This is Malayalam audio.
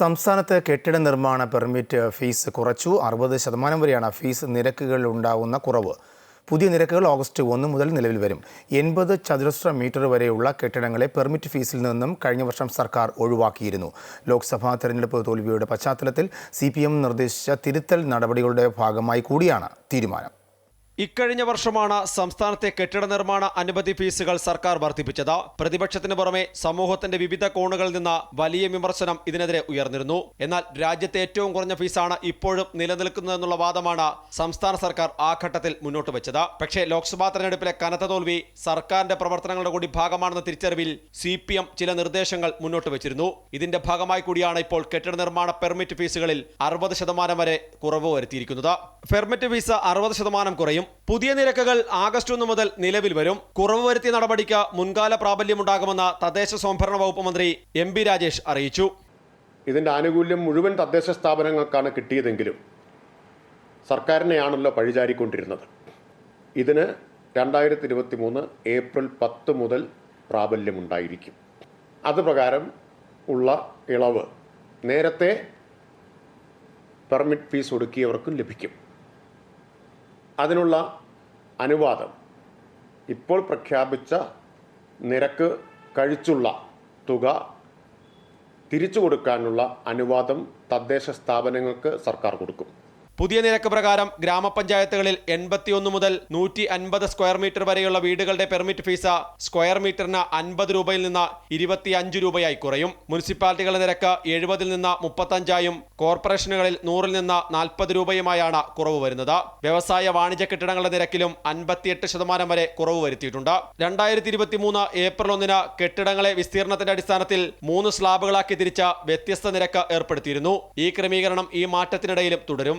സംസ്ഥാനത്ത് കെട്ടിട നിർമ്മാണ പെർമിറ്റ് ഫീസ് കുറച്ചു. അറുപത് ശതമാനം വരെയാണ് ഫീസ് നിരക്കുകളിൽ ഉണ്ടാകുന്ന കുറവ്. പുതിയ നിരക്കുകൾ ഓഗസ്റ്റ് ഒന്ന് മുതൽ നിലവിൽ വരും. എൺപത് ചതുരശ്ര മീറ്റർ വരെയുള്ള കെട്ടിടങ്ങളെ പെർമിറ്റ് ഫീസിൽ നിന്നും കഴിഞ്ഞ വർഷം സർക്കാർ ഒഴിവാക്കിയിരുന്നു. ലോക്സഭാ തെരഞ്ഞെടുപ്പ് തോൽവിയുടെ പശ്ചാത്തലത്തിൽ സി നിർദ്ദേശിച്ച തിരുത്തൽ നടപടികളുടെ ഭാഗമായി കൂടിയാണ് തീരുമാനം. ഇക്കഴിഞ്ഞ വർഷമാണ് സംസ്ഥാനത്തെ കെട്ടിട നിർമ്മാണ അനുമതി ഫീസുകൾ സർക്കാർ വർദ്ധിപ്പിച്ചത്. പ്രതിപക്ഷത്തിന് പുറമെ സമൂഹത്തിന്റെ വിവിധ കോണുകളിൽ നിന്ന് വലിയ വിമർശനം ഇതിനെതിരെ ഉയർന്നിരുന്നു. എന്നാൽ രാജ്യത്തെ ഏറ്റവും കുറഞ്ഞ ഫീസാണ് ഇപ്പോഴും നിലനിൽക്കുന്നതെന്നുള്ള വാദമാണ് സംസ്ഥാന സർക്കാർ ആ ഘട്ടത്തിൽ മുന്നോട്ട് വെച്ചത്. പക്ഷേ ലോക്സഭാ തെരഞ്ഞെടുപ്പിലെ കനത്ത തോൽവി സർക്കാരിന്റെ പ്രവർത്തനങ്ങളുടെ കൂടി ഭാഗമാണെന്ന തിരിച്ചറിവിൽ സി ചില നിർദ്ദേശങ്ങൾ മുന്നോട്ട് വെച്ചിരുന്നു. ഇതിന്റെ ഭാഗമായി കൂടിയാണ് ഇപ്പോൾ കെട്ടിട നിർമ്മാണ പെർമിറ്റ് ഫീസുകളിൽ അറുപത് ശതമാനം വരെ കുറവ് വരുത്തിയിരിക്കുന്നത്. പെർമിറ്റ് ഫീസ് അറുപത് ശതമാനം കുറയും. പുതിയ നിരക്കുകൾ ആഗസ്റ്റ് ഒന്ന് മുതൽ നിലവിൽ വരും. കുറവ് വരുത്തിയ നടപടിക്ക് മുൻകാല പ്രാബല്യമുണ്ടാകുമെന്ന് തദ്ദേശ സ്വയംഭരണ വകുപ്പ് മന്ത്രി എം ബി രാജേഷ് അറിയിച്ചു. ഇതിന്റെ ആനുകൂല്യം മുഴുവൻ തദ്ദേശ സ്ഥാപനങ്ങൾക്കാണ് കിട്ടിയതെങ്കിലും സർക്കാരിനെയാണല്ലോ പഴിചാരിക്കൊണ്ടിരുന്നത്. ഇതിന് രണ്ടായിരത്തി ഇരുപത്തി മൂന്ന് ഏപ്രിൽ പത്ത് മുതൽ പ്രാബല്യമുണ്ടായിരിക്കും. അത് പ്രകാരം ഉള്ള ഇളവ് നേരത്തെ പെർമിറ്റ് ഫീസ് ഒടുക്കിയവർക്കും ലഭിക്കും. അതിനുള്ള അനുവാദം. ഇപ്പോൾ പ്രഖ്യാപിച്ച നിരക്ക് കഴിച്ചുള്ള തുക തിരിച്ചു കൊടുക്കാനുള്ള അനുവാദം തദ്ദേശ സ്ഥാപനങ്ങൾക്ക് സർക്കാർ കൊടുക്കും. പുതിയ നിരക്ക് പ്രകാരം ഗ്രാമപഞ്ചായത്തുകളിൽ എൺപത്തിയൊന്ന് മുതൽ നൂറ്റി അൻപത് സ്ക്വയർ മീറ്റർ വരെയുള്ള വീടുകളുടെ പെർമിറ്റ് ഫീസ് സ്ക്വയർ മീറ്ററിന് അൻപത് രൂപയിൽ നിന്ന് ഇരുപത്തി അഞ്ച് രൂപയായി കുറയും. മുനിസിപ്പാലിറ്റികളുടെ നിരക്ക് എഴുപതിൽ നിന്ന് മുപ്പത്തഞ്ചായും കോർപ്പറേഷനുകളിൽ നൂറിൽ നിന്ന് നാൽപ്പത് രൂപയുമായാണ് കുറവ് വരുന്നത്. വ്യവസായ വാണിജ്യ കെട്ടിടങ്ങളുടെ നിരക്കിലും അൻപത്തിയെട്ട് ശതമാനം വരെ കുറവ് വരുത്തിയിട്ടുണ്ട്. രണ്ടായിരത്തി ഇരുപത്തി മൂന്ന് ഏപ്രിൽ ഒന്നിന് കെട്ടിടങ്ങളെ വിസ്തീർണത്തിന്റെ അടിസ്ഥാനത്തിൽ മൂന്ന് സ്ലാബുകളാക്കി തിരിച്ച വ്യത്യസ്ത നിരക്ക് ഏർപ്പെടുത്തിയിരുന്നു. ഈ ക്രമീകരണം ഈ മാറ്റത്തിനിടയിലും തുടരും.